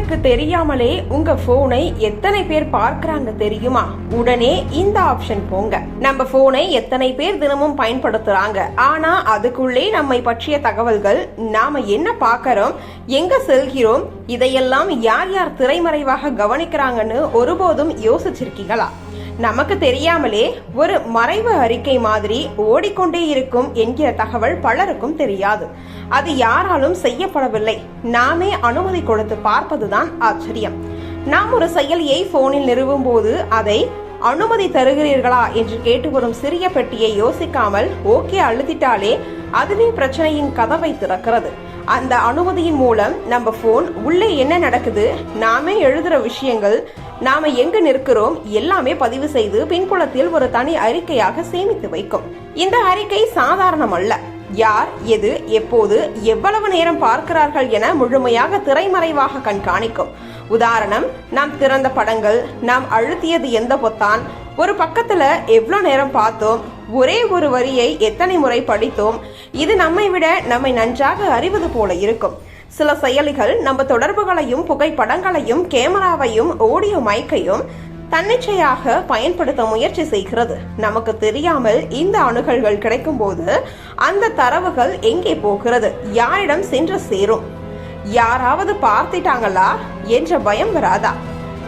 உங்களுக்கு தெரியாமலே உங்க போனை எத்தனை பேர் பார்க்கறாங்க தெரியுமா? உடனே இந்த ஆப்ஷன் போங்க. நம்ம போனை எத்தனை பேர் தினமும் பயன்படுத்துறாங்க? ஆனா அதுக்குள்ளே நம்மை பற்றிய தகவல்கள் நாம என்ன பார்க்கறோம் எங்க செல்கிறோம் இதையெல்லாம் யார் யார் திரைமறைவாக கவனிக்கிறாங்கன்னு ஒருபோதும் யோசிச்சிருக்கீங்களா? நமக்கு தெரியாமலே ஒரு மறைவு அறிக்கை மாதிரி ஓடிக்கொண்டே இருக்கும் என்கிற தகவல் பலருக்கும் தெரியாது. அது யாராலும் செய்யப்படவில்லை. நாமே அனுமதி கொடுத்து பார்ப்பதுதான் ஆச்சரியம். நாம் ஒரு செயலியை போனில் நிறுவும் போது அதை அனுமதி தருகிறீர்களா என்று கேட்டு வரும் சிறிய பெட்டியை யோசிக்காமல் ஓகே அழுத்திட்டாலே அதுவே பிரச்சனையின் கதவை திறக்கிறது. அந்த அனுமதியின் மூலம் நம்ம போன் உள்ளே என்ன நடக்குது? நாமே எழுதுற விஷயங்கள் நாம எங்க நிற்கிறோம்? எல்லாமே பதிவு செய்து பின்புலத்தில் ஒரு தனி அறிக்கையாக சேமித்து வைக்கும். இந்த அறிக்கை சாதாரணம் அல்ல யார் எது எப்போது எவ்வளவு நேரம் பார்க்கிறார்கள் என முழுமையாக திரைமறைவாக கண்காணிக்கும். உதாரணம் நாம் திறந்த படங்கள் நாம் அழுத்தியது எந்த பொத்தான் ஒரு பக்கத்துல எவ்வளோ நேரம் பார்த்தோம் ஒரே ஒரு வரியை எத்தனை முறை படித்தோம் இது நம்மை விட நம்மை நன்றாக அறிவது போல இருக்கும். சில செயலிகள் நம்ம தொடர்புகளையும் புகைப்படங்களையும் கேமராவையும் ஓடியோ மைக்கையும் தன்னிச்சையாக பயன்படுத்த முயற்சி செய்கிறது. நமக்கு தெரியாமல் இந்த அணுகல்கள் கிடைக்கும் போது அந்த தரவுகள் எங்கே போகிறது? யாரிடம் சென்று சேரும்? யாராவது பார்த்துட்டாங்களா என்ற பயம் வராதா?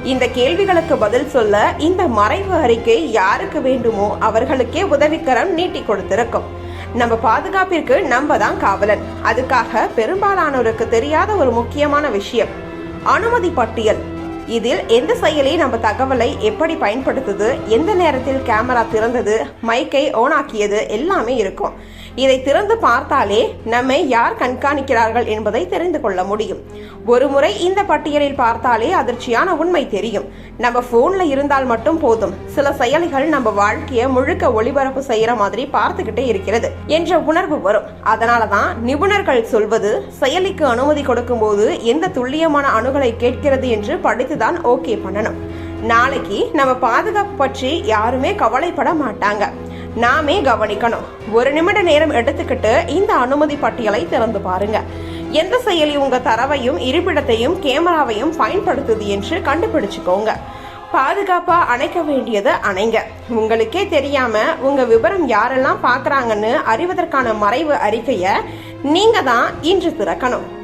இந்த கேள்விகளுக்கு பதில் சொல்ல இந்த மறைவு அறிக்கை யாருக்கு வேண்டுமோ அவர்களுக்கே உதவிக்கரம் நீட்டி கொடுத்திருக்கும். நம்ம பாதுகாப்பிற்கு நம்ம தான் காவலன். அதுக்காக பெரும்பாலானோருக்கு தெரியாத ஒரு முக்கியமான விஷயம். அனுமதி பட்டியல். இதில் எந்த செயலி நம்ம தகவலை எப்படி பயன்படுத்துது எந்த நேரத்தில் கேமரா திறந்தது மைக்கை ஆன் ஆக்கியது எல்லாமே இருக்கும். இதை திறந்து பார்த்தாலே நம்மை யார் கண்காணிக்கிறார்கள் என்பதை தெரிந்து கொள்ள முடியும். ஒரு முறை இந்த பட்டியலில் பார்த்தாலே அதிர்ச்சியான உண்மை தெரியும். நம்ம போன்ல இருந்தால் மட்டும் போதும். சில செயலிகள் நம்ம வாழ்க்கையை முழுக்க ஒளிபரப்பு செய்யற மாதிரி பார்த்துக்கிட்டே இருக்கிறது என்ற உணர்வு வரும். அதனாலதான் நிபுணர்கள் சொல்வது செயலிக்கு அனுமதி கொடுக்கும்போது எந்த துல்லியமான அணுகலை கேட்கிறது என்று படித்துதான் ஓகே பண்ணணும். நாளைக்கு நம்ம பாதுகாப்பு பற்றி யாருமே கவலைப்பட மாட்டாங்க. நாமே கவனிக்கணும். ஒரு நிமிட நேரம் எடுத்துக்கிட்டு இந்த அனுமதி பட்டியலை திறந்து பாருங்க. எந்த செயலி உங்க தரவையும் இருப்பிடத்தையும் கேமராவையும் பயன்படுத்துது என்று கண்டுபிடிச்சுக்கோங்க. பாதுகாப்பா அணைக்க வேண்டியது அணைங்க. உங்களுக்கே தெரியாம உங்க விவரம் யாரெல்லாம் பாக்குறாங்கன்னு அறிவதற்கான மறைவு அறிக்கையை நீங்க தான் இன்று திறக்கணும்.